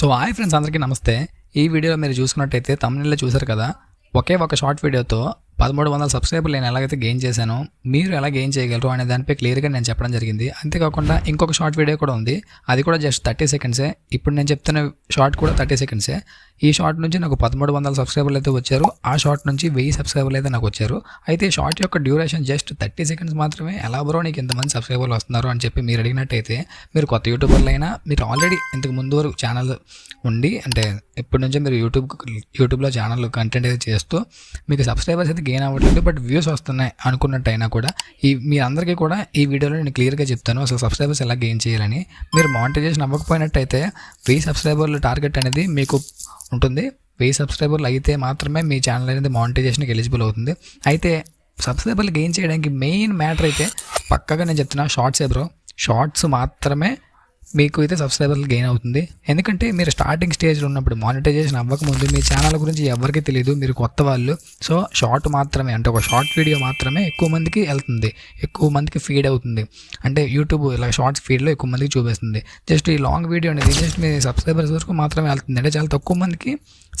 So hi friends అందరికీ నమస్తే. ఈ వీడియోలో మీరు చూసుకున్నట్టయితే తమిళలో చూసారు కదా ఒకే ఒక షార్ట్ వీడియోతో పదమూడు వందల సబ్స్క్రైబర్లు నేను ఎలాగైతే గెయిన్ చేశానో మీరు ఎలా గెయిన్ చేయగలరు అనే దానిపై క్లియర్గా నేను చెప్పడం జరిగింది. అంతేకాకుండా ఇంకొక షార్ట్ వీడియో కూడా ఉంది. అది కూడా జస్ట్ థర్టీ సెకండ్సే ఇప్పుడు నేను చెప్తున్న షార్ట్ కూడా థర్టీ సెకండ్సే ఈ షార్ట్ నుంచి నాకు పదమూడు వందల సబ్స్క్రైబర్లు అయితే వచ్చారు. ఆ షార్ట్ నుంచి వెయ్యి సబ్స్క్రైబర్లు అయితే నాకు వచ్చారు. అయితే షార్ట్ యొక్క డ్యూరేషన్ జస్ట్ థర్టీ సెకండ్స్ మాత్రమే. ఎలా బ్రో నీకు ఇంతమంది సబ్స్క్రైబర్లు వస్తున్నారు అని చెప్పి మీరు అడిగినట్టయితే మీరు కొత్త యూట్యూబర్లు అయినా మీరు ఆల్రెడీ ఇంతకు ముందు వరకు ఛానల్ ఉండి అంటే ఇప్పటి నుంచే మీరు యూట్యూబ్ యూట్యూబ్లో ఛానల్ కంటెంట్ అయితే చేస్తూ మీకు సబ్స్క్రైబర్స్ అయితే గెయిన్ అవ్వట్లేదు బట్ వ్యూస్ వస్తున్నాయి అనుకున్నట్టయినా కూడా ఈ మీ అందరికీ కూడా ఈ వీడియోలో నేను క్లియర్గా చెప్తాను. అసలు సబ్స్క్రైబర్స్ ఎలా గెయిన్ చేయాలని. మీరు మానిటైజేషన్ అవ్వకపోయినట్టయితే వెయ్యి సబ్స్క్రైబర్లు టార్గెట్ అనేది మీకు ఉంటుంది. వెయ్యి సబ్స్క్రైబర్లు అయితే మాత్రమే మీ ఛానల్ అనేది మానిటైజేషన్కి ఎలిజిబుల్ అవుతుంది. అయితే సబ్స్క్రైబర్లు గెయిన్ చేయడానికి మెయిన్ మ్యాటర్ అయితే పక్కగా నేను చెప్తున్నా షార్ట్సే బ్రో షార్ట్స్ మాత్రమే మీకు అయితే సబ్స్క్రైబర్లు గెయిన్ అవుతుంది. ఎందుకంటే మీరు స్టార్టింగ్ స్టేజ్లో ఉన్నప్పుడు మానిటైజేషన్ అవ్వకముందు మీ ఛానల్ గురించి ఎవరికి తెలియదు మీరు కొత్త వాళ్ళు. సో షార్ట్ మాత్రమే అంటే ఒక షార్ట్ వీడియో మాత్రమే ఎక్కువ మందికి వెళ్తుంది. ఎక్కువ మందికి ఫీడ్ అవుతుంది. అంటే యూట్యూబ్ ఇలా షార్ట్స్ ఫీడ్లో ఎక్కువ మందికి చూపిస్తుంది. జస్ట్ ఈ లాంగ్ వీడియో అనేది జస్ట్ మీ సబ్స్క్రైబర్స్ వరకు మాత్రమే వెళ్తుంది. అంటే చాలా తక్కువ మందికి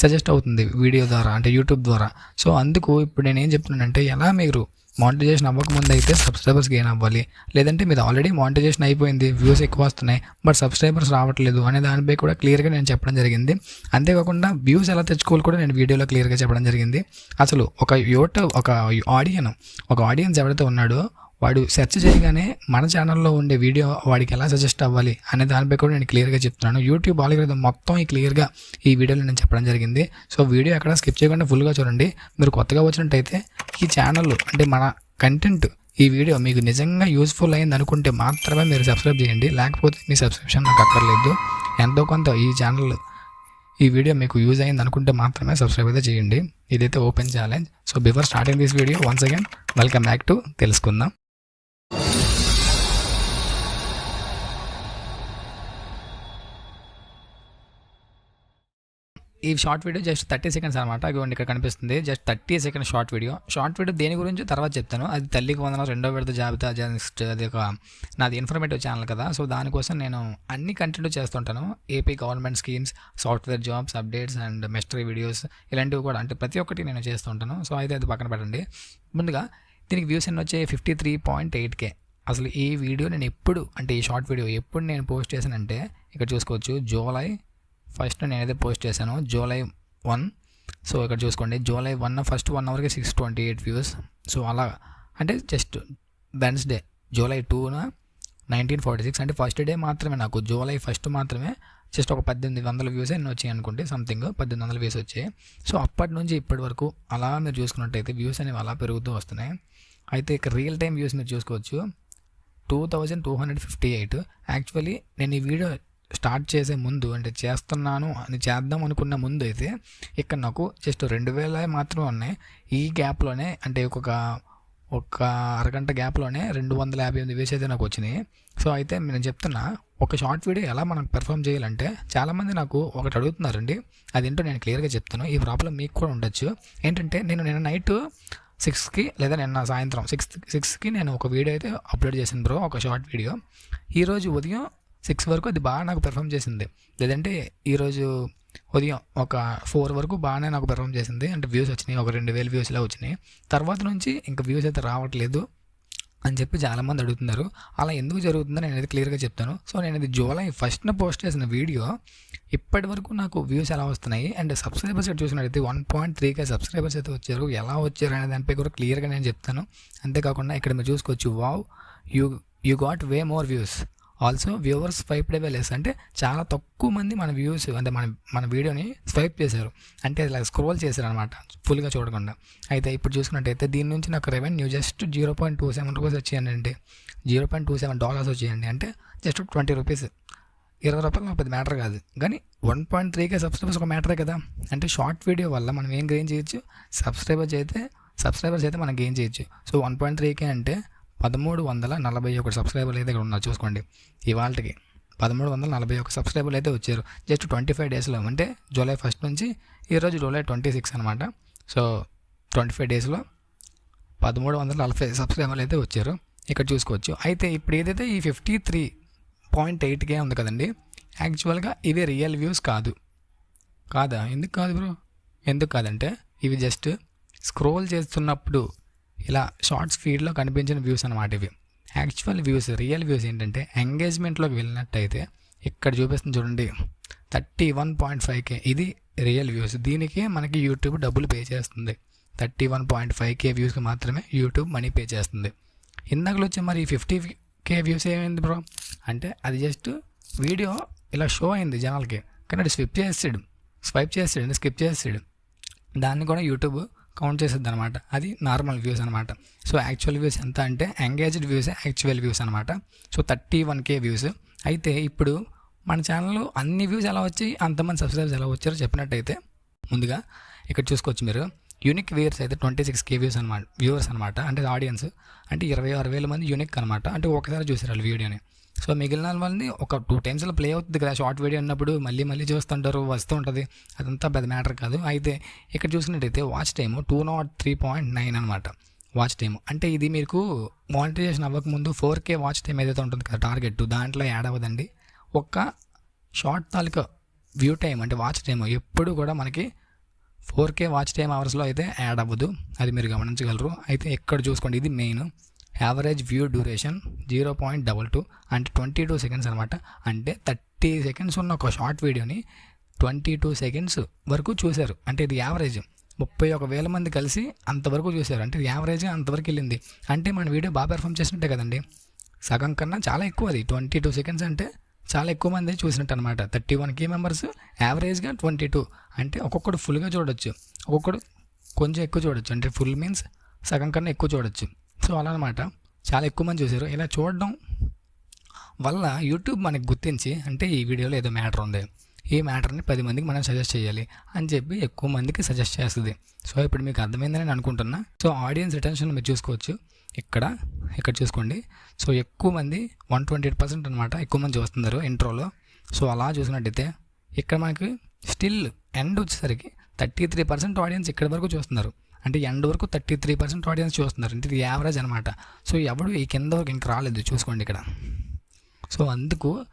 సజెస్ట్ అవుతుంది వీడియో ద్వారా అంటే యూట్యూబ్ ద్వారా. సో అందుకు ఇప్పుడు నేను ఏం చెప్తున్నానంటే ఎలా మీరు మానిటైజేషన్ అవ్వకముందు అయితే సబ్స్క్రైబర్స్ గెయిన్ అవ్వాలి. లేదంటే మీరు ఆల్రెడీ మానిటైజేషన్ అయిపోయింది వ్యూస్ ఎక్కువ వస్తున్నాయి బట్ సబ్స్క్రైబర్స్ రావట్లేదు అనే దానిపై కూడా క్లియర్గా నేను చెప్పడం జరిగింది. అంతేకాకుండా వ్యూస్ ఎలా తెచ్చుకోవాలి కూడా నేను వీడియోలో క్లియర్గా చెప్పడం జరిగింది. అసలు ఒక యూట్యూబ్ ఒక ఆడియన్ ఒక ఆడియన్స్ ఎవరైతే ఉన్నాడో వాడు సెర్చ్ చేయగానే మన ఛానల్లో ఉండే వీడియో వాడికి ఎలా సజెస్ట్ అవ్వాలి అనే దానిపై కూడా నేను క్లియర్గా చెప్తున్నాను. యూట్యూబ్ ఆల్రెడీ మొత్తం ఈ క్లియర్గా ఈ వీడియోలో నేను చెప్పడం జరిగింది. సో వీడియో ఎక్కడ స్కిప్ చేయకుండా ఫుల్గా చూడండి. మీరు కొత్తగా వచ్చినట్టయితే ఈ ఛానల్ అంటే మన కంటెంట్ ఈ వీడియో మీకు నిజంగా యూస్ఫుల్ అయింది అనుకుంటే మాత్రమే మీరు సబ్స్క్రైబ్ చేయండి. లేకపోతే మీ సబ్స్క్రిప్షన్ నాకు అక్కర్లేదు. ఎంతో కొంత ఈ ఛానల్ ఈ వీడియో మీకు యూజ్ అయింది అనుకుంటే మాత్రమే సబ్స్క్రైబ్ అయితే చేయండి. ఇదైతే open challenge so before starting this video once again welcome back to తెలుసుకుందాం. ఈ short video just thirty seconds అనమాట. ఇవ్వండి ఇక్కడ కనిపిస్తుంది. Just thirty second short video short video దేని గురించి తర్వాత చెప్తాను. అది తల్లికి వందన రెండో విడత జాబితా జస్ట్ అది ఒక నాది ఇన్ఫర్మేటివ్ ఛానల్ కదా. సో దానికోసం నేను అన్ని కంటెంట్ చేస్తుంటాను. AP government schemes software jobs updates and mystery videos ఇలాంటివి కూడా అంటే ప్రతి ఒక్కటి నేను చేస్తుంటాను. సో అయితే అది పక్కన పెట్టండి. ముందుగా దీనికి వ్యూస్ ఎన్ని వచ్చాయి? Fifty three point eight K అసలు ఈ వీడియో నేను ఎప్పుడు అంటే ఈ షార్ట్ వీడియో ఎప్పుడు నేను పోస్ట్ చేశానంటే ఇక్కడ చూసుకోవచ్చు. జూలై ఫస్ట్ నేనైతే పోస్ట్ చేశాను. July one. సో ఇక్కడ చూసుకోండి. July one first one అవర్కి six twenty eight views. So అలా అంటే just Wednesday July two nineteen forty six. అంటే ఫస్ట్ డే మాత్రమే నాకు. జూలై ఫస్ట్ మాత్రమే జస్ట్ ఒక పద్దెనిమిది వందల వ్యూస్ ఎన్ని వచ్చాయి అనుకుంటే సంథింగ్ పద్దెనిమిది వందల వ్యూస్ వచ్చాయి. సో అప్పటి నుంచి ఇప్పటి వరకు అలా మీరు చూసుకున్నట్టయితే వ్యూస్ అనేవి అలా పెరుగుతూ వస్తున్నాయి. అయితే ఇక రియల్ టైం వ్యూస్ మీరు చూసుకోవచ్చు. Two thousand two hundred fifty eight. Actually నేను ఈ వీడియో స్టార్ట్ చేసే ముందు అంటే చేస్తున్నాను అని చేద్దాం అనుకున్న ముందు అయితే ఇక్కడ నాకు జస్ట్ రెండు వేల మాత్రమే ఉన్నాయి. ఈ గ్యాప్లోనే అంటే ఒక ఒక అరగంట గ్యాప్లోనే రెండు వందల యాభై ఎనిమిది వేసి అయితే నాకు వచ్చినాయి. సో అయితే నేను చెప్తున్నా ఒక షార్ట్ వీడియో ఎలా మనం పెర్ఫామ్ చేయాలంటే చాలామంది నాకు ఒకటి అడుగుతున్నారండి. అదేంటో నేను క్లియర్గా చెప్తాను. ఈ ప్రాబ్లం మీకు కూడా ఉండొచ్చు. ఏంటంటే నేను నిన్న నైట్ సిక్స్కి లేదా నిన్న సాయంత్రం సిక్స్ సిక్స్కి నేను ఒక వీడియో అయితే అప్లోడ్ చేశాను బ్రో ఒక షార్ట్ వీడియో. ఈరోజు ఉదయం సిక్స్ వరకు అది బాగా నాకు పెర్ఫామ్ చేసింది. లేదంటే ఈరోజు ఉదయం ఒక ఫోర్ వరకు బాగానే నాకు పెర్ఫామ్ చేసింది. అంటే వ్యూస్ వచ్చినాయి. ఒక రెండు వేలు వ్యూస్లో వచ్చినాయి. తర్వాత నుంచి ఇంకా వ్యూస్ అయితే రావట్లేదు అని చెప్పి చాలామంది అడుగుతున్నారు. అలా ఎందుకు జరుగుతుందో నేను అది క్లియర్గా చెప్తాను. సో నేను ఇది జూలై ఫస్ట్న పోస్ట్ చేసిన వీడియో ఇప్పటి వరకు నాకు వ్యూస్ ఎలా వస్తున్నాయి? అండ్ సబ్స్క్రైబర్స్ అయితే చూసినట్టయితే వన్ పాయింట్ త్రీకే సబ్స్క్రైబర్స్ అయితే వచ్చారు. ఎలా వచ్చారు అనే దానిపై కూడా క్లియర్గా నేను చెప్తాను. అంతేకాకుండా ఇక్కడ మీరు చూసుకోవచ్చు wow you you got way more views also viewers swipe less అంటే చాలా తక్కువ మంది మన వ్యూస్ అంటే మన మన వీడియోని స్వైప్ చేశారు. అంటే ఇలా స్క్రోల్ చేశారు అనమాట ఫుల్గా చూడకుండా. అయితే ఇప్పుడు చూసుకున్నట్టయితే దీని నుంచి నాకు revenue just zero point two seven rupees వచ్చాయండి zero point two seven dollars వచ్చాయండి అంటే జస్ట్ ట్వంటీ రూపీస్ ఇరవై రూపాయలు నాకు పెద్ద మ్యాటర్ కాదు. కానీ వన్ పాయింట్ త్రీకే సబ్స్క్రైబర్స్ ఒక మ్యాటరే కదా. అంటే షార్ట్ వీడియో వల్ల మనం ఏం గెయిన్ చేయొచ్చు? సబ్స్క్రైబర్స్ అయితే సబ్స్క్రైబర్స్ అయితే మనం గెయిన్ చేయొచ్చు. సో వన్ పాయింట్ త్రీకే అంటే పదమూడు వందల నలభై ఒకటి సబ్స్క్రైబర్లు అయితే ఇక్కడ ఉన్నారు చూసుకోండి ఇవాళకి పదమూడు వందల నలభై ఒక సబ్స్క్రైబర్లు అయితే వచ్చారు. జస్ట్ ట్వంటీ ఫైవ్ డేస్లో అంటే జూలై ఫస్ట్ నుంచి ఈరోజు జూలై ట్వంటీ సిక్స్ అనమాట సో ట్వంటీ ఫైవ్ డేస్లో పదమూడు వందల నలభై సబ్స్క్రైబర్లు అయితే వచ్చారు. ఇక్కడ చూసుకోవచ్చు. అయితే ఇప్పుడు ఏదైతే ఈ ఫిఫ్టీ త్రీ పాయింట్ ఎయిట్కే ఉంది కదండి యాక్చువల్గా ఇవి రియల్ వ్యూస్ కాదు. కాదా? ఎందుకు కాదు బ్రో? ఎందుకు కాదంటే ఇవి జస్ట్ స్క్రోల్ చేస్తున్నప్పుడు ఇలా షార్ట్స్ ఫీడ్లో కనిపించిన వ్యూస్ అనమాట ఇవి. యాక్చువల్ వ్యూస్ రియల్ వ్యూస్ ఏంటంటే ఎంగేజ్మెంట్లోకి వెళ్ళినట్టయితే ఇక్కడ చూపిస్తుంది చూడండి thirty one point five K ఇది రియల్ వ్యూస్ దీనికి మనకి యూట్యూబ్ డబ్బులు పే చేస్తుంది. Thirty one point five K వ్యూస్కి మాత్రమే యూట్యూబ్ మనీ పే చేస్తుంది. ఇందాకలో వచ్చి మరి ఫిఫ్టీ కే వ్యూస్ ఏమైంది బ్రో అంటే అది జస్ట్ వీడియో ఇలా షో అయింది జనాలకి. కానీ అది స్విప్ చేసాడు స్వైప్ చేసాడు స్కిప్ చేసాడు దాన్ని కూడా యూట్యూబ్ కౌంట్ చేసేది అనమాట అది నార్మల్ వ్యూస్ అనమాట సో యాక్చువల్ వ్యూస్ ఎంత అంటే ఎంగేజ్డ్ వ్యూస్ యాక్చువల్ వ్యూస్ అనమాట so thirty one K views అయితే ఇప్పుడు మన ఛానల్లో అన్ని వ్యూస్ ఎలా వచ్చి అంతమంది సబ్స్క్రైబ్స్ ఎలా వచ్చారో చెప్పినట్టయితే ముందుగా ఇక్కడ చూసుకోవచ్చు మీరు. యూనిక్ వ్యూయర్స్ అయితే ట్వంటీ సిక్స్ కే వ్యూస్ అనమాట వ్యూవర్స్ అనమాట అంటే ఆడియన్స్ అంటే ఇరవై ఆరు వేల మంది యూనిక్ అనమాట అంటే ఒకసారి చూసారు వాళ్ళు వీడియోని. సో మిగిలిన వాళ్ళని ఒక టూ టైమ్స్లో ప్లే అవుతుంది కదా. షార్ట్ వీడియో అన్నప్పుడు మళ్ళీ మళ్ళీ చూస్తుంటారు వస్తూ ఉంటుంది అదంతా పెద్ద మ్యాటర్ కాదు. అయితే ఇక్కడ చూసినట్టయితే watch time two nought three point nine అనమాట వాచ్ టైం అంటే ఇది మీకు మానిటైజేషన్ అవ్వకముందు ఫోర్ కే వాచ్ టైం ఏదైతే ఉంటుంది కదా టార్గెట్ దాంట్లో యాడ్ అవ్వదండి. ఒక్క షార్ట్ తాలూకా వ్యూ టైం అంటే వాచ్ టైం ఎప్పుడు కూడా మనకి ఫోర్ కే వాచ్ టైం అవర్స్లో అయితే యాడ్ అవ్వదు. అది మీరు గమనించగలరు. అయితే ఎక్కడ చూసుకోండి ఇది main average view duration zero point double two అంటే ట్వంటీ టూ సెకండ్స్ అనమాట. అంటే థర్టీ సెకండ్స్ ఉన్న ఒక షార్ట్ వీడియోని ట్వంటీ టూ సెకండ్స్ వరకు చూశారు. అంటే ఇది యావరేజ్ ముప్పై ఒక వేల మంది కలిసి అంతవరకు చూశారు. అంటే యావరేజ్ అంతవరకు వెళ్ళింది. అంటే మన వీడియో బాగా పెర్ఫామ్ చేసినట్టే కదండి. సగం కన్నా చాలా ఎక్కువ అది. ట్వంటీ టూ సెకండ్స్ అంటే చాలా ఎక్కువ మంది చూసినట్టు అనమాట. థర్టీ వన్ కే మెంబర్స్ యావరేజ్గా ట్వంటీ టూ అంటే ఒక్కొక్కడు ఫుల్గా చూడొచ్చు. ఒక్కొక్కడు కొంచెం ఎక్కువ చూడొచ్చు. అంటే ఫుల్ మీన్స్ సగం కన్నా ఎక్కువ చూడొచ్చు. సో అలా అనమాట చాలా ఎక్కువ మంది చూశారు. ఇలా చూడడం వల్ల యూట్యూబ్ మనకి గుర్తించి అంటే ఈ వీడియోలో ఏదో మ్యాటర్ ఉంది. ఈ మ్యాటర్ని పది మందికి మనం సజెస్ట్ చేయాలి అని చెప్పి ఎక్కువ మందికి సజెస్ట్ చేస్తుంది. సో ఇప్పుడు మీకు అర్థమైందని నేను అనుకుంటున్నా. సో ఆడియన్స్ రిటెన్షన్ మీరు చూసుకోవచ్చు. ఇక్కడ ఇక్కడ చూసుకోండి. సో ఎక్కువ మంది వన్ ట్వంటీ ఎయిట్ పర్సెంట్ అనమాట ఎక్కువ మంది చూస్తున్నారు ఇంట్రోలో. సో అలా చూసినట్టయితే ఇక్కడ మనకి స్టిల్ ఎండ్ వచ్చేసరికి థర్టీ త్రీ పర్సెంట్ ఆడియన్స్ ఇక్కడ వరకు చూస్తున్నారు. అంటే ఎండ్ వరకు థర్టీ త్రీ పర్సెంట్ ఆడియన్స్ చూస్తున్నారు. అంటే ఇది యావరేజ్ అనమాట సో ఎవడు ఈ కింద వరకు ఇంక రాలేదు. చూసుకోండి ఇక్కడ. సో అందుకు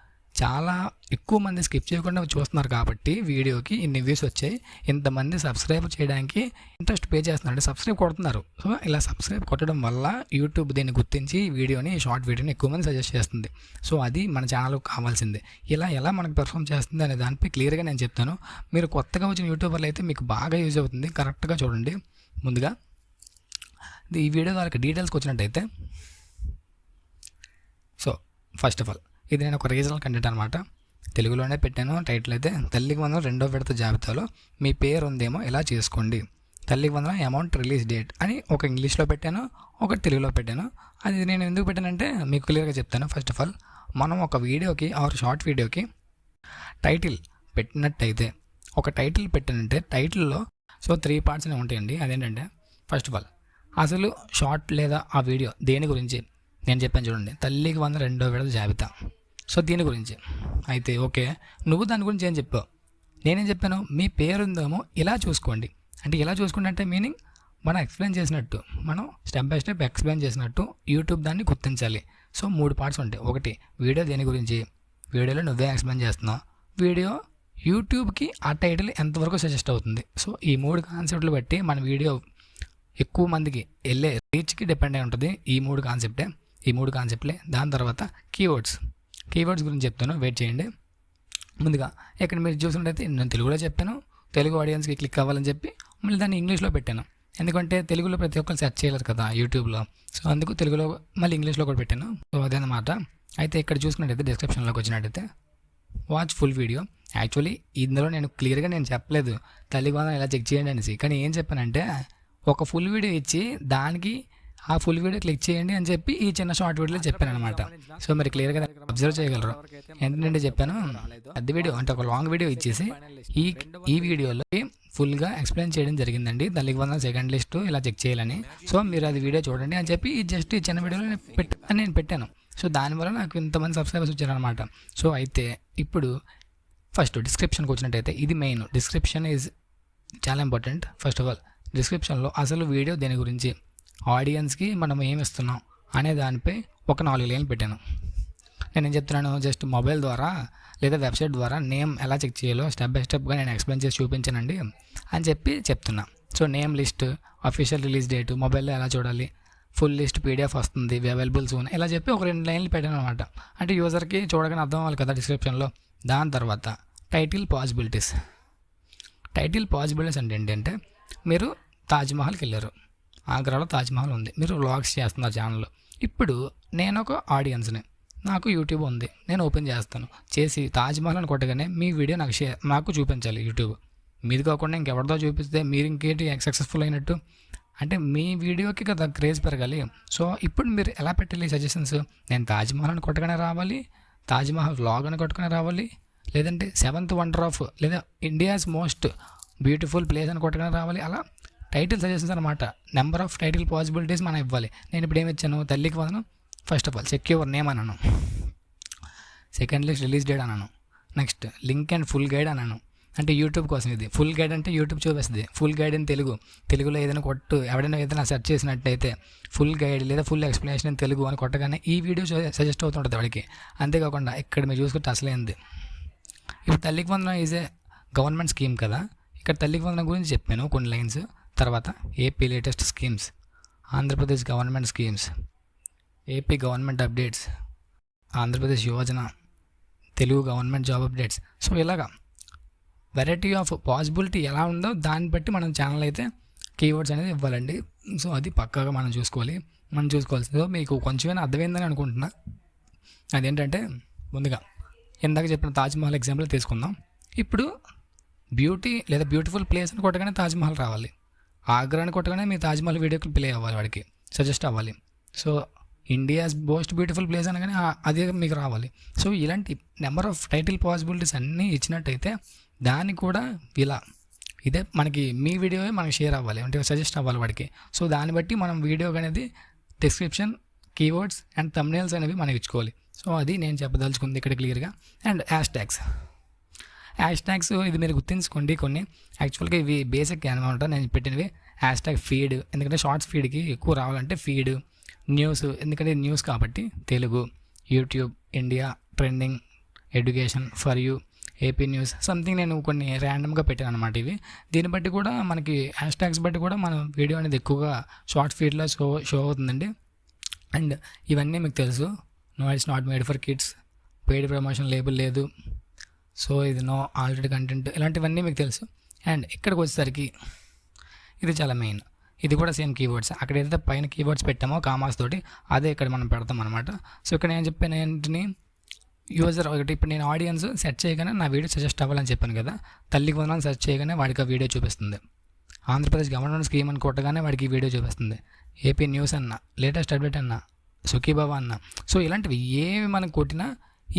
చాలా ఎక్కువ మంది స్కిప్ చేయకుండా చూస్తున్నారు కాబట్టి వీడియోకి ఇన్ని వ్యూస్ వచ్చాయి. ఇంతమంది సబ్స్క్రైబ్ చేయడానికి ఇంట్రెస్ట్ పే చేస్తున్నారు. అంటే సబ్స్క్రైబ్ కొడుతున్నారు. సో ఇలా సబ్స్క్రైబ్ కొట్టడం వల్ల యూట్యూబ్ దీన్ని గుర్తించి వీడియోని షార్ట్ వీడియోని ఎక్కువ మంది సజెస్ట్ చేస్తుంది. సో అది మన ఛానల్కి కావాల్సిందే. ఇలా ఎలా మనకు పెర్ఫామ్ చేస్తుంది అనే దానిపై క్లియర్గా నేను చెప్తాను. మీరు కొత్తగా వచ్చిన యూట్యూబర్లు అయితే మీకు బాగా యూజ్ అవుతుంది. కరెక్ట్గా చూడండి. ముందుగా ఈ వీడియో వాళ్ళకి డీటెయిల్స్కి వచ్చినట్టయితే సో ఫస్ట్ ఆఫ్ ఆల్ ఇది నేను ఒక రీజనల్ కంటెంట్ అనమాట తెలుగులోనే పెట్టాను టైటిల్ అయితే తల్లికి వందనం రెండో విడత జాబితాలో మీ పేరు ఉందేమో ఇలా చేసుకోండి. తల్లికి వందన అమౌంట్ రిలీజ్ డేట్ అని ఒక ఇంగ్లీష్లో పెట్టాను ఒక తెలుగులో పెట్టాను. అది నేను ఎందుకు పెట్టానంటే మీకు క్లియర్గా చెప్తాను. ఫస్ట్ ఆఫ్ ఆల్ మనం ఒక వీడియోకి ఆర్ షార్ట్ వీడియోకి టైటిల్ పెట్టినట్టయితే ఒక టైటిల్ పెట్టానంటే టైటిల్లో సో త్రీ పార్ట్స్ ఉంటాయండి. అదేంటంటే ఫస్ట్ ఆఫ్ ఆల్ అసలు షార్ట్ లేదా ఆ వీడియో దేని గురించి? నేను చెప్పాను చూడండి. తల్లికి వంద రెండో విడత జాబితా. సో దీని గురించి. అయితే ఓకే నువ్వు దాని గురించి ఏం చెప్పావు? నేనేం చెప్పాను? మీ పేరుందేమో ఇలా చూసుకోండి. అంటే ఇలా చూసుకోండి అంటే మీనింగ్ మనం ఎక్స్ప్లెయిన్ చేసినట్టు మనం స్టెప్ బై స్టెప్ ఎక్స్ప్లెయిన్ చేసినట్టు యూట్యూబ్ దాన్ని గుర్తించాలి. సో మూడు పార్ట్స్ ఉంటాయి. ఒకటి వీడియో దేని గురించి? వీడియోలో నువ్వే ఎక్స్ప్లెయిన్ చేస్తున్నావు. వీడియో యూట్యూబ్కి ఆ టైటిల్ ఎంతవరకు సజెస్ట్ అవుతుంది? సో ఈ మూడు కాన్సెప్ట్లు బట్టి మన వీడియో ఎక్కువ మందికి వెళ్ళే రీచ్కి డిపెండ్ అయి ఉంటుంది ఈ మూడు కాన్సెప్టే. ఈ మూడు కాన్సెప్ట్లే. దాని తర్వాత కీవర్డ్స్ కీవర్డ్స్ గురించి చెప్తాను. వెయిట్ చేయండి. ముందుగా ఇక్కడ మీరు చూసినట్టయితే నేను తెలుగులో చెప్పాను తెలుగు ఆడియన్స్కి క్లిక్ అవ్వాలని చెప్పి మళ్ళీ దాన్ని ఇంగ్లీష్లో పెట్టాను. ఎందుకంటే తెలుగులో ప్రతి ఒక్కరు సెర్చ్ చేయలేరు కదా యూట్యూబ్లో. సో అందుకు తెలుగులో మళ్ళీ ఇంగ్లీష్లో కూడా పెట్టాను. సో అదనమాట అయితే ఇక్కడ చూసుకున్నట్టయితే డిస్క్రిప్షన్లోకి వచ్చినట్టయితే వాచ్ ఫుల్ వీడియో. యాక్చువల్లీ ఇందులో నేను క్లియర్గా నేను చెప్పలేదు. తల్లి గోదాం ఇలా చెక్ చేయండి అనేసి. కానీ ఏం చెప్పానంటే ఒక ఫుల్ వీడియో ఇచ్చి దానికి ఆ ఫుల్ వీడియో క్లిక్ చేయండి అని చెప్పి ఈ చిన్న షార్ట్ వీడియోలో చెప్పాను అనమాట సో మరి క్లియర్గా అబ్జర్వ్ చేయగలరు. ఎందుకంటే చెప్పాను పెద్ద వీడియో అంటే ఒక లాంగ్ వీడియో ఇచ్చేసి ఈ ఈ వీడియోలో ఫుల్గా ఎక్స్ప్లెయిన్ చేయడం జరిగిందండి. తల్లికి వందల సెకండ్ లిస్ట్ ఇలా చెక్ చేయాలని. సో మీరు అది వీడియో చూడండి అని చెప్పి జస్ట్ ఈ చిన్న వీడియోలో పెట్టి నేను పెట్టాను. సో దానివల్ల నాకు ఇంతమంది సబ్స్క్రైబర్స్ వచ్చారనమాట సో అయితే ఇప్పుడు ఫస్ట్ డిస్క్రిప్షన్కి వచ్చినట్టయితే ఇది మెయిన్ డిస్క్రిప్షన్ ఈజ్ చాలా ఇంపార్టెంట్ ఫస్ట్ ఆఫ్ ఆల్ డిస్క్రిప్షన్లో అసలు వీడియో దేని గురించి? ఆడియన్స్కి మనం ఏమి ఇస్తున్నాం అనే దానిపై ఒక నాలుగు లైన్లు పెట్టాను. నేను చెప్తున్నాను? జస్ట్ మొబైల్ ద్వారా లేదా వెబ్సైట్ ద్వారా నేమ్ ఎలా చెక్ చేయాలో స్టెప్ బై స్టెప్గా నేను ఎక్స్ప్లెయిన్ చేసి చూపించానండి అని చెప్పి చెప్తున్నా. So name list official release date మొబైల్లో ఎలా చూడాలి ఫుల్ లిస్ట్ పీడిఎఫ్ వస్తుంది అవైలబుల్ సూన్ ఇలా చెప్పి ఒక రెండు లైన్లు పెట్టాను అనమాట అంటే యూజర్కి చూడగానే అర్థం అవ్వాలి కదా డిస్క్రిప్షన్లో. దాని తర్వాత టైటిల్ పాసిబిలిటీస్ టైటిల్ పాసిబిలిటీస్ అంటే ఏంటంటే మీరు తాజ్మహల్కి వెళ్ళారు. ఆగ్రాలో తాజ్మహల్ ఉంది. మీరు వ్లాగ్స్ చేస్తున్నారు ఛానల్లో. ఇప్పుడు నేను ఒక ఆడియన్స్ని నాకు యూట్యూబ్ ఉంది నేను ఓపెన్ చేస్తాను. చేసి తాజ్మహల్ అని కొట్టగానే మీ వీడియో నాకు షేర్ నాకు చూపించాలి యూట్యూబ్. మీది కాకుండా ఇంకెవరిదో చూపిస్తే మీరు ఇంకేంటి సక్సెస్ఫుల్ అయినట్టు? అంటే మీ వీడియోకి కదా క్రేజ్ పెరగాలి. సో ఇప్పుడు మీరు ఎలా పెట్టాలి సజెషన్స్? నేను తాజ్మహల్ అని కొట్టగానే రావాలి. తాజ్మహల్ వ్లాగ్ అని కొట్టుకుని రావాలి. లేదంటే సెవెంత్ వండర్ ఆఫ్ లేదా ఇండియాస్ మోస్ట్ బ్యూటిఫుల్ ప్లేస్ అని కొట్టగానే రావాలి. అలా టైటిల్ సజెషన్స్ అనమాట నెంబర్ ఆఫ్ టైటిల్ పాసిబిలిటీస్ మనం ఇవ్వాలి. నేను ఇప్పుడు ఏమి ఇచ్చాను? తల్లికి వదను. First of all secure name అన్నాను సెకండ్ లిస్ట్ రిలీజ్ డేట్ అన్నాను next link and full guide అన్నాను అంటే యూట్యూబ్ కోసం ఇది. ఫుల్ గైడ్ అంటే యూట్యూబ్ చూపిస్తుంది. ఫుల్ గైడ్ ఇన్ తెలుగు తెలుగులో ఏదైనా కొట్టు ఎవడైనా ఏదైనా సెర్చ్ చేసినట్టయితే ఫుల్ గైడ్ లేదా ఫుల్ ఎక్స్ప్లెనేషన్ ఇన్ తెలుగు అని కొట్టగానే ఈ వీడియో సజెస్ట్ అవుతుంటుంది వాడికి. అంతేకాకుండా ఇక్కడ మీరు చూసుకుంటే అసలేంది ఇప్పుడు తల్లికి వందనం ఈజ్ ఏ గవర్నమెంట్ స్కీమ్ కదా. ఇక్కడ తల్లికి వందనం గురించి చెప్పాను కొన్ని లైన్స్ తర్వాత AP latest schemes Andhra Pradesh government schemes AP government updates Andhra Pradesh yojana Telugu government job updates so ఇలాగా. వెరైటీ ఆఫ్ పాసిబిలిటీ ఎలా ఉందో దాన్ని బట్టి మనం ఛానల్ అయితే కీవర్డ్స్ అనేది ఇవ్వాలండి. సో అది పక్కాగా మనం చూసుకోవాలి. మనం చూసుకోవాల్సిందో మీకు కొంచెమైనా అర్థమైందని అనుకుంటున్నా. అదేంటంటే ముందుగా ఇందాక చెప్పిన తాజ్మహల్ ఎగ్జాంపుల్ తీసుకుందాం. ఇప్పుడు బ్యూటీ లేదా బ్యూటిఫుల్ ప్లేస్ అని కొట్టగానే తాజ్మహల్ రావాలి. ఆగ్రాని కొట్టగానే మీ తాజ్మహల్ వీడియోకి ప్లే అవ్వాలి వాడికి. సజెస్ట్ అవ్వాలి. So India's most beautiful place అనగానే అదే మీకు రావాలి. సో ఇలాంటి నెంబర్ ఆఫ్ టైటిల్ పాసిబిలిటీస్ అన్నీ ఇచ్చినట్టయితే దాన్ని కూడా ఇలా ఇదే మనకి మీ వీడియో మనకి షేర్ అవ్వాలి అంటే సజెస్ట్ అవ్వాలి వాడికి. సో దాన్ని బట్టి మనం వీడియో అనేది డిస్క్రిప్షన్ కీవర్డ్స్ అండ్ తమ్నేల్స్ అనేవి మనం ఇచ్చుకోవాలి. సో అది నేను చెప్పదలుచుకుంది ఇక్కడ క్లియర్గా and hash tags hash tags ఇది మీరు గుర్తించుకోండి కొన్ని. యాక్చువల్గా ఇవి బేసిక్ అనమాట నేను పెట్టినవి. హ్యాష్ ట్యాగ్ ఫీడ్ ఎందుకంటే షార్ట్స్ ఫీడ్కి ఎక్కువ రావాలంటే ఫీడ్ న్యూస్ ఎందుకంటే న్యూస్ కాబట్టి Telugu YouTube India trending education for you AP news something నేను కొన్ని ర్యాండమ్గా పెట్టాను అనమాట ఇవి. దీన్ని బట్టి కూడా మనకి హ్యాష్ ట్యాగ్స్ బట్టి కూడా మన వీడియో అనేది ఎక్కువగా షార్ట్ ఫీడ్లో షో షో అవుతుందండి. అండ్ ఇవన్నీ మీకు తెలుసు. No it's not made for kids. Paid promotion label లేదు. సో ఇది నో ఆల్రెడీ కంటెంట్. ఇలాంటివన్నీ మీకు తెలుసు. అండ్ ఇక్కడికి వచ్చేసరికి ఇది చాలా మెయిన్. ఇది కూడా సేమ్ కీవర్డ్స్ అక్కడ ఏదైతే పైన కీవర్డ్స్ పెట్టామో కామాస్ తోటి అదే ఇక్కడ మనం పెడతాం అనమాట సో ఇక్కడ నేను చెప్పిన ఏంటిని యూజర్ ఒకటి ఇప్పుడు నేను ఆడియన్స్ సెర్చ్ చేయగానే నా వీడియో సజెస్ట్ అవ్వాలని చెప్పాను కదా. తల్లికి వందనాలు సెర్చ్ చేయగానే వాడికి ఆ వీడియో చూపిస్తుంది. ఆంధ్రప్రదేశ్ గవర్నమెంట్ స్కీమ్ అని కొట్టగానే వాడికి ఈ వీడియో చూపిస్తుంది. ఏపీ న్యూస్ అన్న లేటెస్ట్ అప్డేట్ అన్న సుఖీబాబా అన్న. సో ఇలాంటివి ఏవి మనం కొట్టినా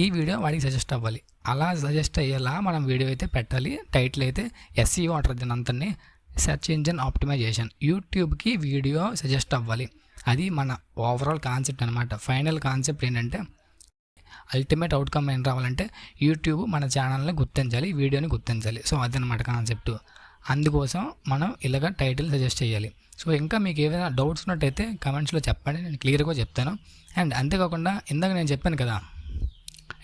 ఈ వీడియో వాడికి సజెస్ట్ అవ్వాలి. అలా సజెస్ట్ అయ్యేలా మనం వీడియో అయితే పెట్టాలి. టైటిల్ అయితే ఎస్సీ వాటర్ దీని అంతని. Search engine optimisation. యూట్యూబ్కి వీడియో సజెస్ట్ అవ్వాలి. అది మన ఓవరాల్ కాన్సెప్ట్ అనమాట ఫైనల్ కాన్సెప్ట్ ఏంటంటే అల్టిమేట్ అవుట్కమ్ ఏం రావాలంటే యూట్యూబ్ మన ఛానల్ని గుర్తించాలి వీడియోని గుర్తించాలి. సో అదనమాట కాన్సెప్ట్. అందుకోసం మనం ఇలాగ టైటిల్ సజెస్ట్ చేయాలి. సో ఇంకా మీకు ఏదైనా డౌట్స్ ఉన్నట్టయితే కమెంట్స్లో చెప్పండి. నేను క్లియర్గా చెప్తాను. అండ్ అంతేకాకుండా ఇందాక నేను చెప్పాను కదా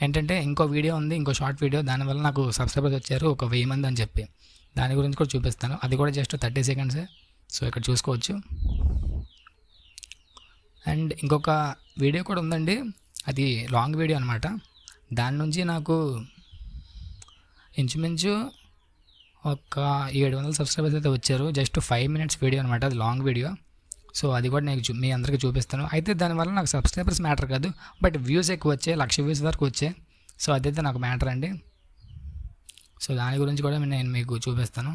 ఏంటంటే ఇంకో వీడియో ఉంది ఇంకో షార్ట్ వీడియో దానివల్ల నాకు సబ్స్క్రైబర్స్ వచ్చారు ఒక వెయ్యి మంది అని చెప్పి. దాని గురించి కూడా చూపిస్తాను. అది కూడా జస్ట్ థర్టీ సెకండ్సే సో ఇక్కడ చూసుకోవచ్చు. అండ్ ఇంకొక వీడియో కూడా ఉందండి. అది లాంగ్ వీడియో అనమాట దాని నుంచి నాకు ఇంచుమించు ఒక ఏడు వందల సబ్స్క్రైబర్స్ అయితే వచ్చారు. జస్ట్ ఫైవ్ మినిట్స్ వీడియో అనమాట అది లాంగ్ వీడియో. సో అది కూడా నేను మీ అందరికీ చూపిస్తాను. అయితే దానివల్ల నాకు సబ్స్క్రైబర్స్ మ్యాటర్ కాదు. బట్ వ్యూస్ ఎక్కువ వచ్చాయి. లక్ష వ్యూస్ వరకు వచ్చాయి. సో అదైతే నాకు మ్యాటర్ అండి. సో దాని గురించి కూడా నేను మీకు చూపిస్తాను.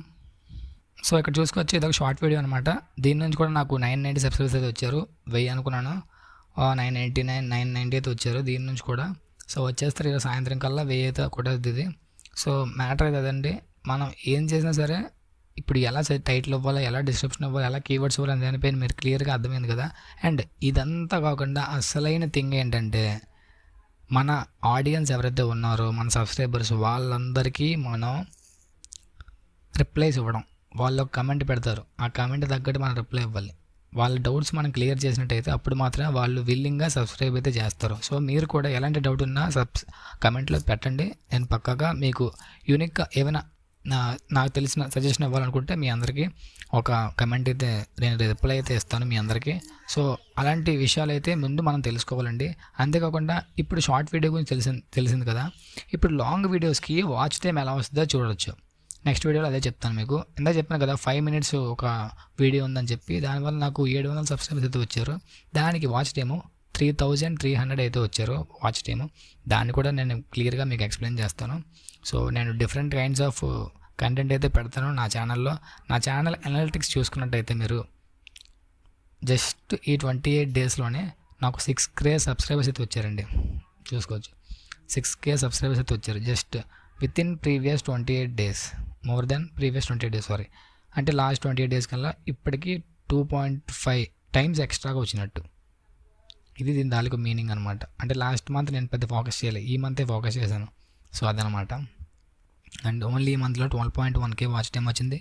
సో ఇక్కడ చూసుకొచ్చి ఇదొక షార్ట్ వీడియో అనమాట దీని నుంచి కూడా నాకు నైన్ నైంటీ సబ్స్క్రైబర్స్ అయితే వచ్చారు. వెయ్యి అనుకున్నాను. Nine ninety nine nine ninety అయితే వచ్చారు దీని నుంచి కూడా. సో వచ్చేస్తారు ఇలా సాయంత్రం కల్లా వెయ్యి అయితే కొట్టేది ఇది. సో మ్యాటర్ అయితే అదండి. మనం ఏం చేసినా సరే ఇప్పుడు ఎలా టైటిల్ ఇవ్వాలో ఎలా డిస్క్రిప్షన్ ఇవ్వాలి ఎలా కీవర్డ్స్ ఇవ్వాలి అని దానిపైన మీరు క్లియర్గా అర్థమైంది కదా. అండ్ ఇదంతా కాకుండా అసలైన థింగ్ ఏంటంటే మన ఆడియన్స్ ఎవరైతే ఉన్నారో మన సబ్స్క్రైబర్స్ వాళ్ళందరికీ మనం రిప్లైస్ ఇవ్వడం. వాళ్ళు కమెంట్ పెడతారు. ఆ కమెంట్ తగ్గట్టు మనం రిప్లై ఇవ్వాలి. వాళ్ళ డౌట్స్ మనం క్లియర్ చేసినట్టయితే అప్పుడు మాత్రమే వాళ్ళు విల్లింగ్గా సబ్స్క్రైబ్ అయితే చేస్తారు. సో మీరు కూడా ఎలాంటి డౌట్ ఉన్నా సబ్స్ కమెంట్లో పెట్టండి. నేను పక్కగా మీకు యూనిక్గా ఏమైనా నాకు తెలిసిన సజెషన్ ఇవ్వాలనుకుంటే మీ అందరికీ ఒక కమెంట్ అయితే నేను రిప్లై అయితే ఇస్తాను మీ అందరికీ. సో అలాంటి విషయాలు అయితే ముందు మనం తెలుసుకోవాలండి. అంతేకాకుండా ఇప్పుడు షార్ట్ వీడియో గురించి తెలిసింది తెలిసింది కదా. ఇప్పుడు లాంగ్ వీడియోస్కి వాచ్ టైం ఎలా వస్తుందో చూడవచ్చు నెక్స్ట్ వీడియోలో అదే చెప్తాను మీకు. ఇందా చెప్పాను కదా ఫైవ్ మినిట్స్ ఒక వీడియో ఉందని చెప్పి దానివల్ల నాకు ఏడు వందల సబ్స్క్రైబర్స్ అయితే వచ్చారు. దానికి watch time three thousand three hundred అయితే వచ్చారు వాచ్ టైము దాన్ని కూడా నేను క్లియర్గా మీకు ఎక్స్ప్లెయిన్ చేస్తాను. సో నేను డిఫరెంట్ కైండ్స్ ఆఫ్ కంటెంట్ అయితే పెడతాను నా ఛానల్లో. నా ఛానల్ అనలిటిక్స్ చూసుకున్నట్టయితే మీరు జస్ట్ ఈ ట్వంటీ ఎయిట్ డేస్లోనే నాకు సిక్స్ కే సబ్స్క్రైబర్స్ అయితే వచ్చారండి. చూసుకోవచ్చు. సిక్స్ కే సబ్స్క్రైబర్స్ అయితే వచ్చారు. Just with in previous twenty eight days more than previous twenty eight days sorry అంటే లాస్ట్ ట్వంటీ ఎయిట్ డేస్ కల్లా ఇప్పటికీ టూ పాయింట్ ఫైవ్ టైమ్స్ ఎక్స్ట్రాగా వచ్చినట్టు. ఇది దీని దానికి మీనింగ్ అనమాట అంటే లాస్ట్ మంత్ నేను పెద్ద ఫోకస్ చేయలేదు ఈ మంతే ఫోకస్ చేశాను. సో అదనమాట అండ్ ఓన్లీ ఈ మంత్లో twelve point one K watch time వచ్చింది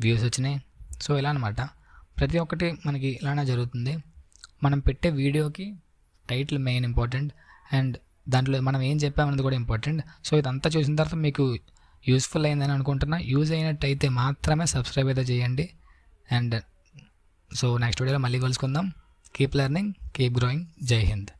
వ్యూస్ వచ్చినాయి. సో ఇలా అనమాట ప్రతి ఒక్కటి మనకి ఇలానే జరుగుతుంది. మనం పెట్టే వీడియోకి టైటిల్ మెయిన్ ఇంపార్టెంట్ అండ్ దాంట్లో మనం ఏం చెప్పామన్నది కూడా ఇంపార్టెంట్. సో ఇదంతా చూసిన తర్వాత మీకు యూస్ఫుల్ అయిందని అనుకుంటున్నా. యూజ్ అయినట్టయితే మాత్రమే సబ్స్క్రైబ్ అయితే చేయండి. అండ్ సో నెక్స్ట్ వీడియోలో మళ్ళీ కలుసుకుందాం. కీప్ లెర్నింగ్ కీప్ గ్రోయింగ్ జై హింద్.